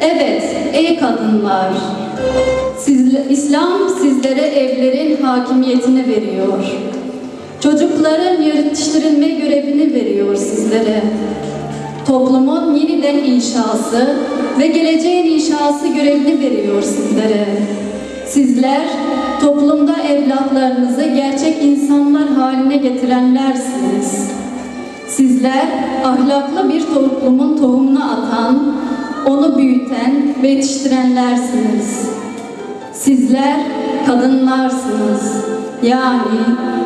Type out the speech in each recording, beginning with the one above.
Evet, ey kadınlar. Sizle- İslam sizlere evlerin hakimiyetini veriyor. Çocukların yetiştirilme görevini veriyor sizlere. Toplumun yeniden inşası ve geleceğin inşası görevini veriyor sizlere. Sizler toplumda evlatlarınızı gerçek insanlar haline getirenlersiniz. Sizler ahlaklı bir toplumun tohumunu atan, onu büyüten ve yetiştirenlersiniz. Sizler kadınlarsınız. Yani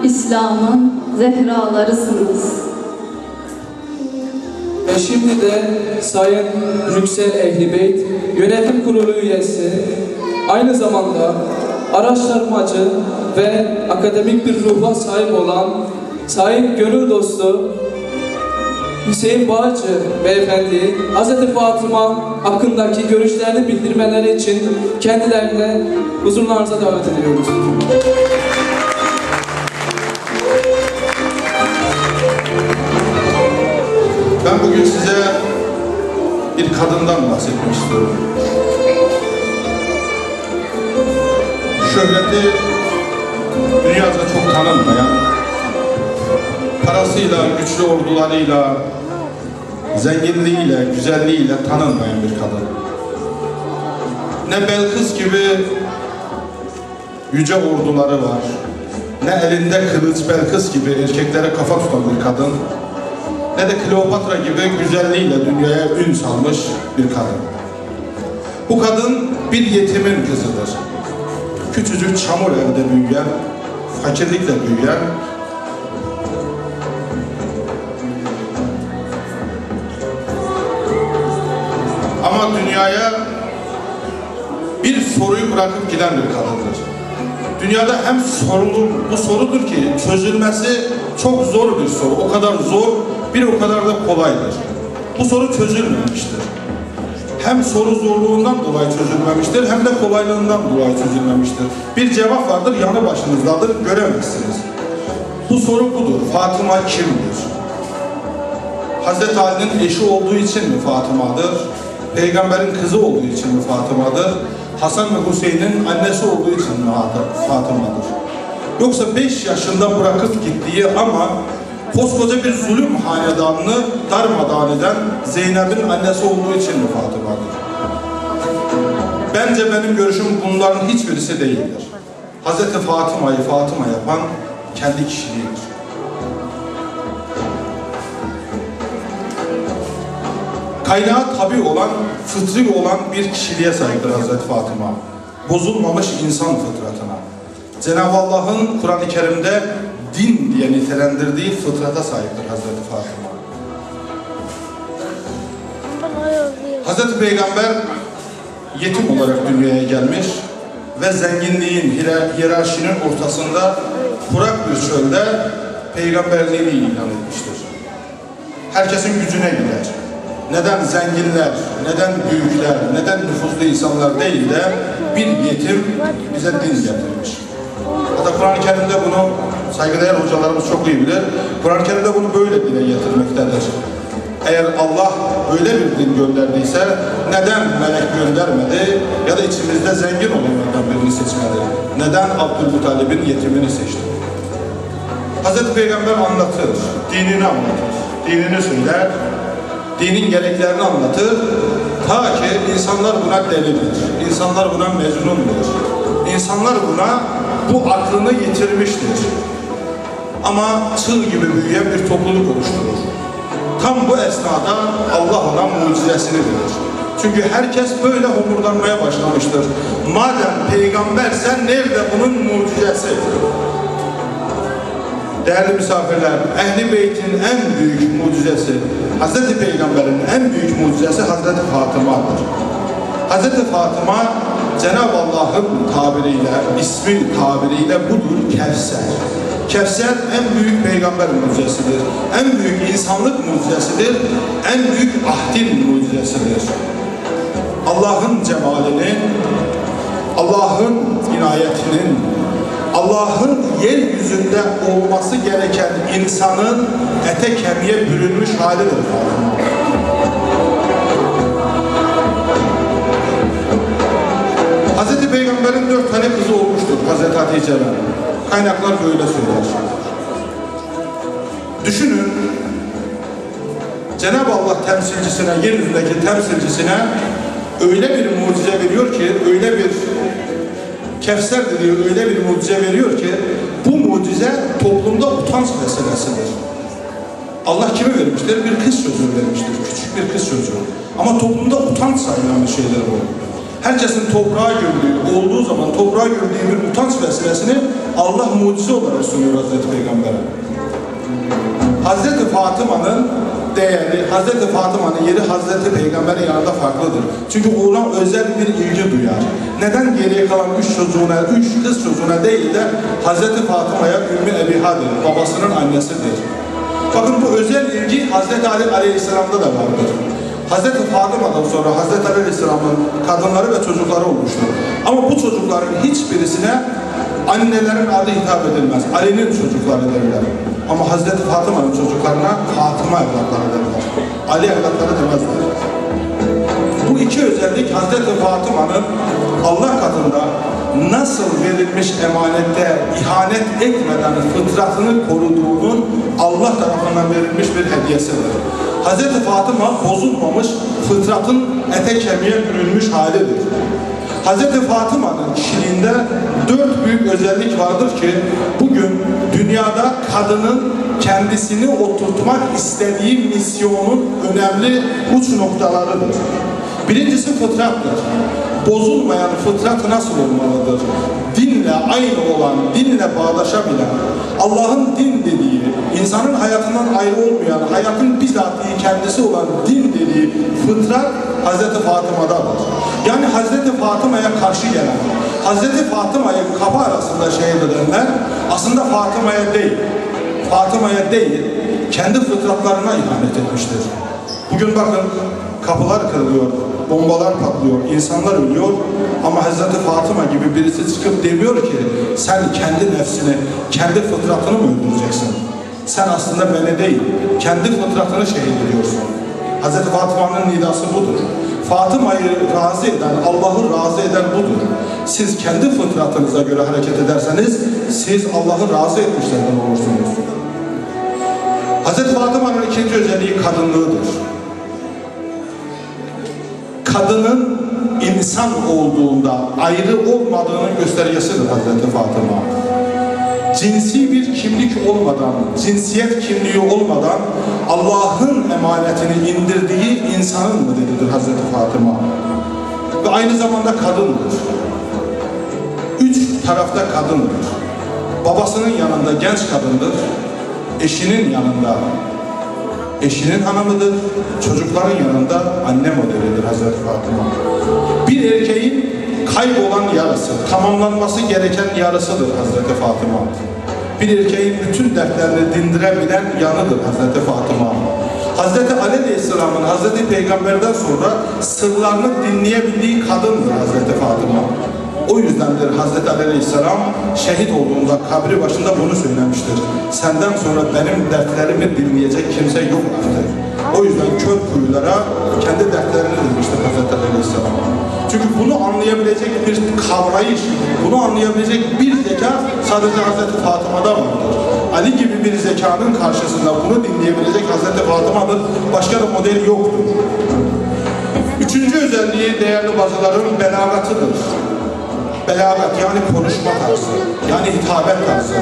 İslam'ın zehralarısınız. Ve şimdi de Sayın Yüksel Ehlibeyt Yönetim Kurulu üyesi, aynı zamanda araştırmacı ve akademik bir ruha sahip olan Sayın Gönül Dostu Hüseyin Bağcı Beyefendi Hz. Fatıma hakkındaki görüşlerini bildirmeleri için kendilerine huzurlarınıza davet ediyoruz. Ben bugün size bir kadından bahsetmek istiyorum. Şöhreti dünyada çok tanınmayan, parasıyla, güçlü ordularıyla, zenginliğiyle, güzelliğiyle tanınmayan bir kadın. Ne Belkıs gibi yüce orduları var, ne elinde kılıç Belkıs gibi erkeklere kafa tutan bir kadın, ne de Kleopatra gibi güzelliğiyle dünyaya ün salmış bir kadın. Bu kadın bir yetimin kızıdır. Küçücük çamur evde büyüyen, fakirlikle büyüyen, ama dünyaya bir soruyu bırakıp giden bir kadındır. Dünyada hem sorulu, bu sorudur ki çözülmesi çok zor bir soru. O kadar zor, bir o kadar da kolaydır. Bu soru çözülmemiştir. Hem soru zorluğundan dolayı çözülmemiştir, hem de kolaylığından dolayı çözülmemiştir. Bir cevap vardır, yanı başınızdadır, göremezsiniz. Bu soru budur. Fatıma kimdir? Hazreti Ali'nin eşi olduğu için mi Fatıma'dır? Peygamberin kızı olduğu için mi Fatıma'dır? Hasan ve Hüseyin'in annesi olduğu için mi Fatıma'dır? Yoksa 5 yaşında bırakıp gittiği ama koskoca bir zulüm hanedanını darmadağın eden Zeynep'in annesi olduğu için mi Fatıma'dır? Bence benim görüşüm bunların hiçbirisi değildir. Hazreti Fatıma'yı Fatıma yapan kendi kişiliğidir. Kaynağı tabi olan, fıtri olan bir kişiliğe sahiptir Hazreti Fatıma. Bozulmamış insan fıtratına. Cenab-ı Allah'ın Kur'an-ı Kerim'de din diye nitelendirdiği fıtrata sahiptir Hazreti Fatıma. Hazreti Peygamber yetim olarak dünyaya gelmiş ve zenginliğin hiyer- hiyerarşinin ortasında kurak bir çölde peygamberliğini ilan etmiştir. Herkesin gücüne gider. Neden zenginler, neden büyükler, neden nüfuzlu insanlar değil de bir yetim bize din getirmiş. Hatta Kur'an-ı Kerim'de bunu saygıdeğer hocalarımız çok iyi bilir. Kur'an-ı Kerim'de bunu böyle dile getirmektedir. Eğer Allah öyle bir din gönderdiyse neden melek göndermedi ya da içimizde zengin olanlardan birini seçmedi? Neden Abdülmuttalib'in yetimini seçti? Hazreti Peygamber anlatır, dinini anlatır, dinini söyler, dinin gereklerini anlatır. Ta ki insanlar buna delidir, insanlar buna mecnundur, insanlar buna bu aklını yitirmiştir. Ama çığ gibi büyüyen bir topluluk oluşturur. Tam bu esnada Allah ona mucizesini verir. Çünkü herkes böyle homurdanmaya başlamıştır. Madem peygambersen nerede bunun mucizesi? Değerli misafirler, Ehli Beyt'in en büyük mucizesi, Hazreti Peygamber'in en büyük mucizesi Hazreti Fatıma'dır. Hazreti Fatıma, Cenab-ı Allah'ın tabiriyle, ismi tabiriyle budur Kevser. Kevser en büyük peygamber mucizesidir. En büyük insanlık mucizesidir. En büyük ahdin mucizesidir. Allah'ın cemalini, Allah'ın inayetinin, Allah'ın yeryüzünde olması gereken insanın ete kemiğe bürünmüş halidir. Hz. Peygamber'in dört tane kızı olmuştur Hz. Hatice'den. Kaynaklar böyle söyler. Düşünün, Cenab-ı Allah temsilcisine, yeryüzündeki temsilcisine öyle bir mucize veriyor ki, öyle bir Kevser diyor, öyle bir mucize veriyor ki, bu mucize toplumda utanç meselesidir. Allah kimi vermiştir? Bir kız çocuğu vermiştir, küçük bir kız çocuğu. Ama toplumda utanç sayılan bir şeydir bu. Herkesin toprağa gömdüğü, olduğu zaman toprağa gömdüğü bir utanç meselesini Allah mucize olarak sunuyor Hazreti Peygamber'e. Hazreti Fatıma'nın değeri, Hazreti Fatıma'nın yeri Hazreti Peygamber'in yanında farklıdır. Çünkü ona özel bir ilgi duyar. Neden geriye kalan üç çocuğuna, üç kız çocuğuna değil de Hazreti Fatıma'ya Ümmü Ebiha'dır, babasının annesidir. Bakın bu özel ilgi Hazreti Ali Aleyhisselam'da da vardır. Hazreti Fatıma'dan sonra Hazreti Ali Aleyhisselam'ın kadınları ve çocukları olmuştur. Ama bu çocukların hiçbirisine annelerin adı hitap edilmez. Ali'nin çocukları derler. Ama Hazreti Fatıma'nın çocuklarına Fatıma evlatları derler. Ali evlatları demezler. Bu iki özellik Hazreti Fatıma'nın Allah katında nasıl verilmiş emanette ihanet etmeden fıtratını koruduğunun Allah tarafından verilmiş bir hediyesidir. Hazreti Fatıma bozulmamış fıtratın ete kemiğe bürünmüş halidir. Hazreti Fatıma'nın kişiliğinde dört büyük özellik vardır ki bugün dünyada kadının kendisini oturtmak istediği misyonun önemli uç noktalarıdır. Birincisi fıtrattır. Bozulmayan fıtrat nasıl olmalıdır? Dinle aynı olan, dinle bağdaşabilen, Allah'ın din dediği, insanın hayatından ayrı olmayan, hayatın bizatihi kendisi olan din dediği fıtrat Hazreti Fatıma'dadır. Yani Hazreti Fatıma'ya karşı gelen, Hazreti Fatıma'yı kapı arasında şehit edenler aslında Fatıma'ya değil, Fatıma'ya değil, kendi fıtratlarına ihanet etmiştir. Bugün bakın kapılar kırılıyor, bombalar patlıyor, insanlar ölüyor ama Hazreti Fatıma gibi birisi çıkıp demiyor ki sen kendi nefsini, kendi fıtratını mı öldüreceksin? Sen aslında beni değil, kendi fıtratını şehit ediyorsun. Hazreti Fatıma'nın nidası budur. Fatıma'yı razı eden, Allah'ı razı eden budur. Siz kendi fıtratınıza göre hareket ederseniz siz Allah'ı razı etmişlerden olursunuz. Hazreti Fatıma'nın ikinci özelliği kadınlığıdır. Kadının insan olduğunda ayrı olmadığının göstergesidir Hazreti Fatıma. Cinsi bir kimlik olmadan, cinsiyet kimliği olmadan Allah'ın emanetini indirdiği insanın modelidir Hazreti Fatıma. Ve aynı zamanda kadındır. Üç tarafta kadındır. Babasının yanında genç kadındır. Eşinin yanında eşinin hanımıdır, çocukların yanında anne modelidir Hazreti Fatıma. Bir erkeğin kaybolan yarısı, tamamlanması gereken yarısıdır Hazreti Fatıma. Bir erkeğin bütün dertlerini dindirebilen yanıdır Hazreti Fatıma. Hazreti Ali Aleyhisselam'ın Hazreti Peygamber'den sonra sırlarını dinleyebildiği kadındır Hazreti Fatıma. O yüzdendir Hazreti Ali Aleyhisselam şehit olduğunda kabri başında bunu söylemiştir. Senden sonra benim dertlerimi dinleyecek kimse yok artık. O yüzden kör kuyulara kendi dertlerini dinmiştir Hazreti Ali Aleyhisselam. Çünkü bunu anlayabilecek bir kavrayış, bunu anlayabilecek bir zeka sadece Hazreti Fatıma'da vardır. Ali gibi bir zekanın karşısında bunu dinleyebilecek Hazreti Fatıma'dır. Başka da model yoktur. Üçüncü özelliği değerli bacıların belagatıdır belagat yani konuşma tarzı, yani hitabet tarzı.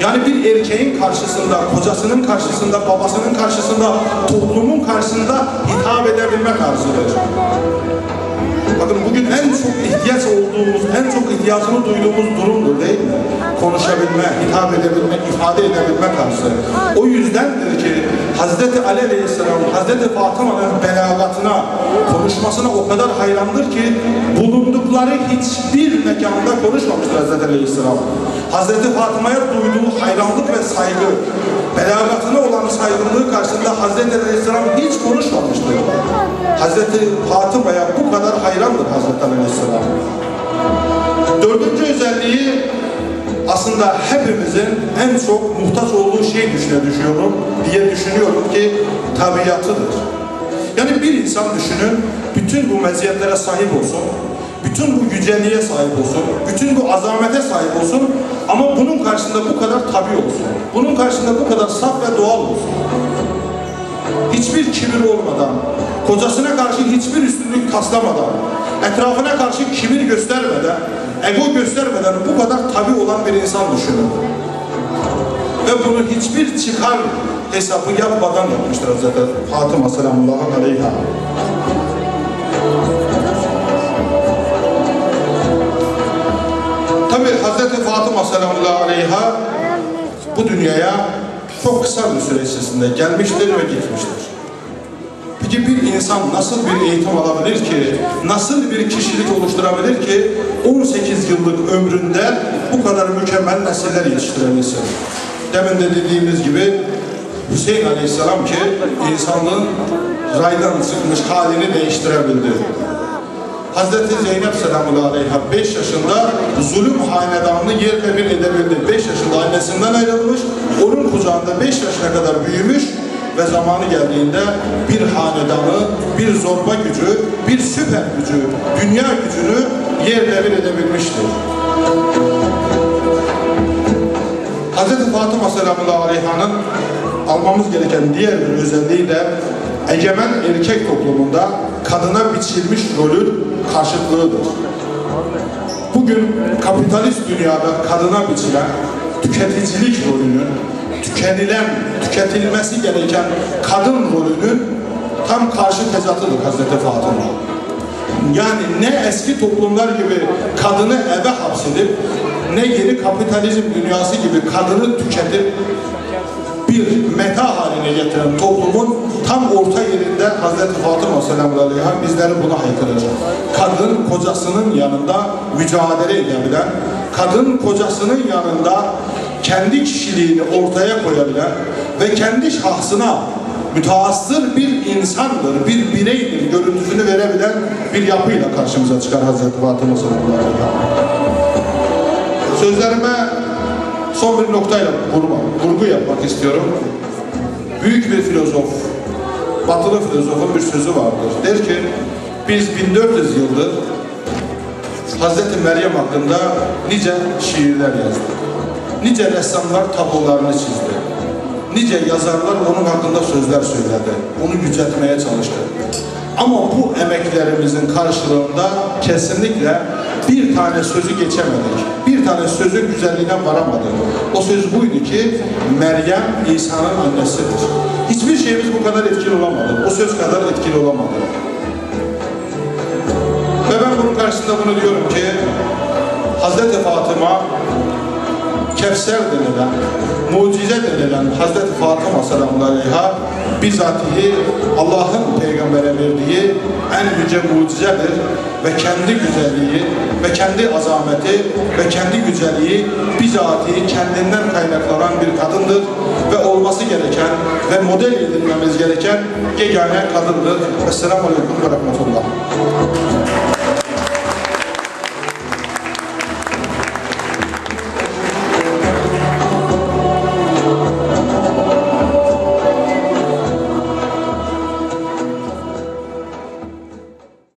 Yani bir erkeğin karşısında, kocasının karşısında, babasının karşısında, toplumun karşısında hitap edebilme tarzıdır. Bakın bugün en çok ihtiyaç olduğumuz, en çok ihtiyacını duyduğumuz durumdur değil mi? Konuşabilme, hitap edebilme, ifade edebilme tarzı. O yüzdendir ki Hazreti Ali Aleyhisselam, Hazreti Fatıma'nın belagatına, konuşmasına o kadar hayrandır ki bulundukları hiçbir mekanda konuşmamıştır Hazreti Aleyhisselam. Hazreti Fatıma'ya duyduğu hayranlık ve saygı, belagatına olan saygınlığı karşısında Hazreti Aleyhisselam hiç konuşmamıştır. Hazreti Fatıma'ya bu kadar hayrandır Hazreti Aleyhisselam. Dördüncü özelliği aslında hepimizin en çok muhtaç olduğu şey düşüne düşüyorum diye düşünüyorum ki tabiatıdır. Yani bir insan düşünün bütün bu meziyetlere sahip olsun, bütün bu yüceliğe sahip olsun, bütün bu azamete sahip olsun ama bunun karşısında bu kadar tabi olsun. Bunun karşısında bu kadar saf ve doğal olsun. Hiçbir kibir olmadan, kocasına karşı hiçbir üstünlük taslamadan, etrafına karşı kibir göstermeden, ego göstermeden bu kadar tabi olan bir insan düşünün. Ve bunu hiçbir çıkar hesabı yapmadan yapmıştır Hazreti Fatıma selamullahi aleyha. Hazreti Fatıma selamullahi aleyha bu dünyaya çok kısa bir süre içerisinde gelmiştir ve gitmiştir. Peki bir insan nasıl bir eğitim alabilir ki, nasıl bir kişilik oluşturabilir ki 18 yıllık ömründe bu kadar mükemmel nesiller yetiştirebilsin? Demin de dediğimiz gibi Hüseyin Aleyhisselam ki insanlığın raydan çıkmış halini değiştirebildi. Hazreti Zeynep selamun aleyha 5 yaşında zulüm hanedanını yerle bir edebildi. 5 yaşında annesinden ayrılmış, onun kucağında 5 yaşına kadar büyümüş ve zamanı geldiğinde bir hanedanı, bir zorba gücü, bir süper gücü, dünya gücünü yerle bir edebilmiştir. Hazreti Fatıma selamun aleyhanın almamız gereken diğer bir özelliği de egemen erkek toplumunda kadına biçilmiş rolün karşıtlığıdır. Bugün kapitalist dünyada kadına biçilen tüketicilik rolünün, tükenilen, tüketilmesi gereken kadın rolünün tam karşı tezatıdır Hazreti Fatıma. Yani ne eski toplumlar gibi kadını eve hapsedip ne yeni kapitalizm dünyası gibi kadını tüketip bir meta haline getiren toplumun tam orta yerinde Hazreti Fatıma selamun aleyha bizleri buna haykıracak. Kadın kocasının yanında mücadele edebilen, kadın kocasının yanında kendi kişiliğini ortaya koyabilen ve kendi şahsına müteassır bir insandır, bir bireydir görüntüsünü verebilen bir yapıyla karşımıza çıkar Hazreti Fatıma sallallahu aleyhi. Sözlerime son bir noktayla vurma, vurgu yapmak istiyorum. Büyük bir filozof, batılı filozofun bir sözü vardır. Der ki, biz 1400 yıldır Hazreti Meryem hakkında nice şiirler yazdık. Nice ressamlar tablolarını çizdi. Nice yazarlar onun hakkında sözler söyledi. Onu yüceltmeye çalıştı. Ama bu emeklerimizin karşılığında kesinlikle bir tane sözü geçemedik. Bir tane sözün güzelliğine varamadık. O söz buydu ki Meryem İsa'nın annesidir. Hiçbir şeyimiz bu kadar etkili olamadı. O söz kadar etkili olamadı. Ve ben bunun karşısında bunu diyorum ki Hazreti Fatıma Kevser denilen, mucize denilen Hazreti Fatıma selamun aleyha bizatihi Allah'ın peygambere verdiği en yüce mucizedir ve kendi güzelliği ve kendi azameti ve kendi güzelliği bizatihi kendinden kaynaklanan bir kadındır ve olması gereken ve model edilmemiz gereken yegane kadındır. Esselamu Aleyküm ve Rahmetullah.